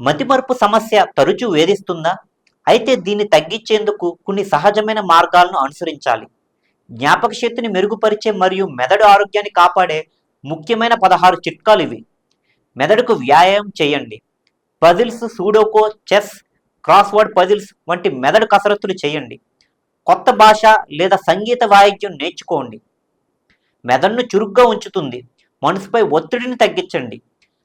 మతిమరుపు సమస్య తరచూ వేధిస్తుందా? అయితే దీన్ని తగ్గించేందుకు కొన్ని సహజమైన మార్గాలను అనుసరించాలి. జ్ఞాపక శక్తిని మెరుగుపరిచే మరియు మెదడు ఆరోగ్యాన్ని కాపాడే ముఖ్యమైన పదహారు చిట్కాలు ఇవి. మెదడుకు వ్యాయామం చేయండి. Puzzles sudoku chess crossword puzzles వంటి మెదడు కసరత్తులు చేయండి. కొత్త భాష లేదా సంగీత వాయిద్యం నేర్చుకోండి. మెదడును చురుగ్గా ఉంచుతుంది. మనసుపై ఒత్తిడిని తగ్గించండి.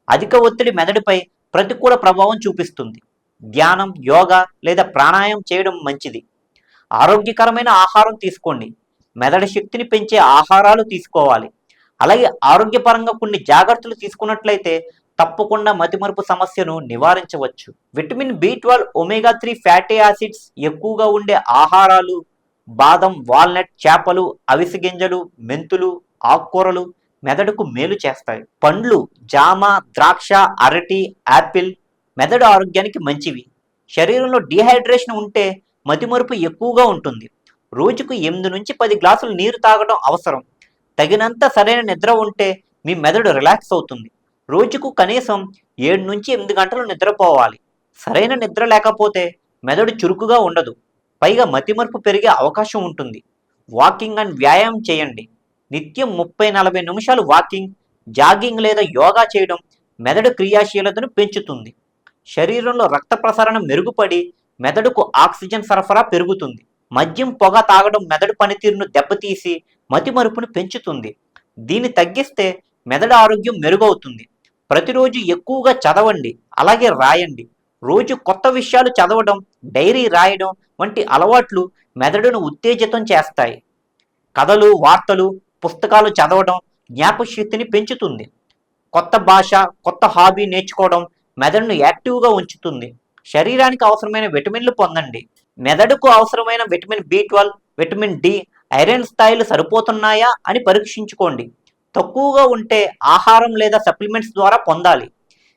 అధిక ఒత్తిడి మెదడుపై ప్రతికూల ప్రభావం చూపిస్తుంది. ధ్యానం యోగా లేదా ప్రాణాయామం చేయడం మంచిది. ఆరోగ్యకరమైన ఆహారం తీసుకోండి. మెదడు శక్తిని పెంచే ఆహారాలు తీసుకోవాలి. అలాగే ఆరోగ్యపరంగా కొన్ని జాగ్రత్తలు తీసుకున్నట్లయితే తప్పకుండా మతిమరుపు సమస్యను నివారించవచ్చు. Vitamin B twelve omega three fatty acids ఎక్కువగా ఉండే ఆహారాలు బాదం వాల్నట్ చేపలు అవిసె గింజలు మెంతులు ఆకుకూరలు మెదడుకు మేలు చేస్తాయి. పండ్లు జామ ద్రాక్ష అరటి యాపిల్ మెదడు ఆరోగ్యానికి మంచివి. శరీరంలో డీహైడ్రేషన్ ఉంటే మతిమరుపు ఎక్కువగా ఉంటుంది. రోజుకు ఎనిమిది నుంచి పది గ్లాసులు నీరు తాగడం అవసరం. తగినంత సరైన నిద్ర ఉంటే మీ మెదడు రిలాక్స్ అవుతుంది. రోజుకు కనీసం ఏడు నుంచి ఎనిమిది గంటలు నిద్రపోవాలి. సరైన నిద్ర లేకపోతే మెదడు చురుకుగా ఉండదు. పైగా మతిమరుపు పెరిగే అవకాశం ఉంటుంది. వాకింగ్ అండ్ వ్యాయామం చేయండి. నిత్యం ముప్పై నలభై నిమిషాలు వాకింగ్ జాగింగ్ లేదా యోగా చేయడం మెదడు క్రియాశీలతను పెంచుతుంది. శరీరంలో రక్త ప్రసరణ మెరుగుపడి మెదడుకు ఆక్సిజన్ సరఫరా పెరుగుతుంది. మద్యం పొగ తాగడం మెదడు పనితీరును దెబ్బతీసి మతిమరుపును పెంచుతుంది. దీన్ని తగ్గిస్తే మెదడు ఆరోగ్యం మెరుగవుతుంది. ప్రతిరోజు ఎక్కువగా చదవండి అలాగే రాయండి. రోజు కొత్త విషయాలు చదవడం డైరీ రాయడం వంటి అలవాట్లు మెదడును ఉత్తేజితం చేస్తాయి. కథలు వార్తలు పుస్తకాలు చదవడం జ్ఞాపశక్తిని పెంచుతుంది. కొత్త భాష కొత్త హాబీ నేర్చుకోవడం మెదడును యాక్టివ్గా ఉంచుతుంది. శరీరానికి అవసరమైన విటమిన్లు పొందండి. మెదడుకు అవసరమైన vitamin B twelve vitamin D iron స్థాయిలు సరిపోతున్నాయా అని పరీక్షించుకోండి. తక్కువగా ఉంటే ఆహారం లేదా సప్లిమెంట్స్ ద్వారా పొందాలి.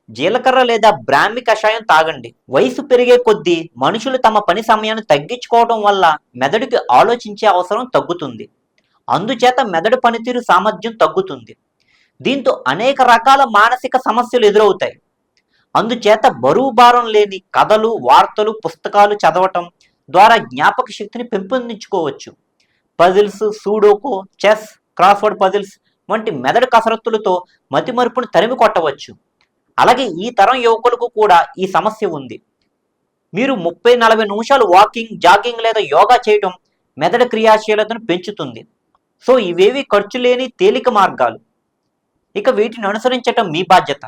జీలకర్ర లేదా బ్రాహ్మి కషాయం తాగండి. వయసు పెరిగే కొద్దీ మనుషులు తమ పని సమయాన్ని తగ్గించుకోవడం వల్ల మెదడుకి ఆలోచించే అవసరం తగ్గుతుంది. అందుచేత మెదడు పనితీరు సామర్థ్యం తగ్గుతుంది. దీంతో అనేక రకాల మానసిక సమస్యలు ఎదురవుతాయి. అందుచేత బరువు భారం లేని కథలు వార్తలు పుస్తకాలు చదవటం ద్వారా జ్ఞాపక శక్తిని పెంపొందించుకోవచ్చు. Puzzles sudoku chess crossword puzzles వంటి మెదడు కసరత్తులతో మతిమరుపును తరిమి కొట్టవచ్చు. అలాగే ఈ తరం యువకులకు కూడా ఈ సమస్య ఉంది. మీరు ముప్పై నలభై నిమిషాలు వాకింగ్ జాగింగ్ లేదా యోగా చేయడం మెదడు క్రియాశీలతను పెంచుతుంది. సో ఇవేవి ఖర్చు లేని తేలిక మార్గాలు. ఇక వీటిని అనుసరించటం మీ బాధ్యత.